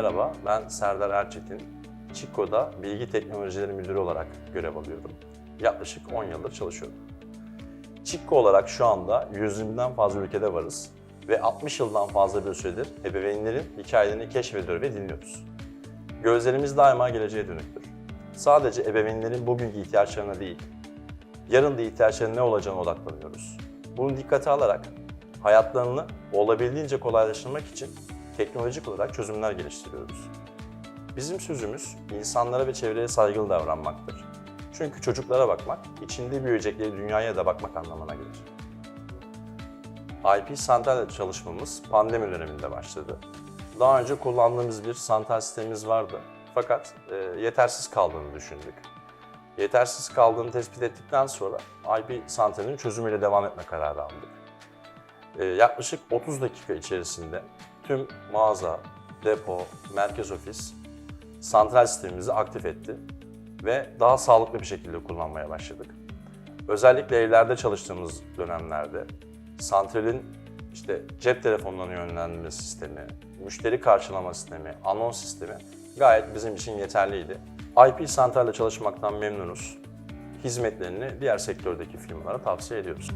Merhaba, ben Serdar Erçetin. Çiko'da Bilgi Teknolojileri Müdürü olarak görev alıyorum. Yaklaşık 10 yıldır çalışıyorum. Çikko olarak şu anda 120'den fazla ülkede varız ve 60 yıldan fazla bir süredir ebeveynlerin hikayelerini keşfediyor ve dinliyoruz. Gözlerimiz daima geleceğe dönüktür. Sadece ebeveynlerin bugünkü ihtiyaçlarına değil, yarın da ihtiyaçlarının ne olacağına odaklanıyoruz. Bunu dikkate alarak hayatlarını olabildiğince kolaylaştırmak için teknolojik olarak çözümler geliştiriyoruz. Bizim sözümüz insanlara ve çevreye saygılı davranmaktır. Çünkü çocuklara bakmak, içinde büyüyecekleri dünyaya da bakmak anlamına gelir. IP santral çalışmamız pandemi döneminde başladı. Daha önce kullandığımız bir santral sistemimiz vardı. Fakat e, yetersiz kaldığını düşündük. Yetersiz kaldığını tespit ettikten sonra IP santralinin çözümüyle devam etme kararı aldık. E, yaklaşık 30 dakika içerisinde tüm mağaza, depo, merkez ofis santral sistemimizi aktif etti ve daha sağlıklı bir şekilde kullanmaya başladık. Özellikle evlerde çalıştığımız dönemlerde santralin işte cep telefonlarına yönlendirme sistemi, müşteri karşılama sistemi, anons sistemi gayet bizim için yeterliydi. IP santralle çalışmaktan memnunuz. Hizmetlerini diğer sektördeki firmalara tavsiye ediyoruz.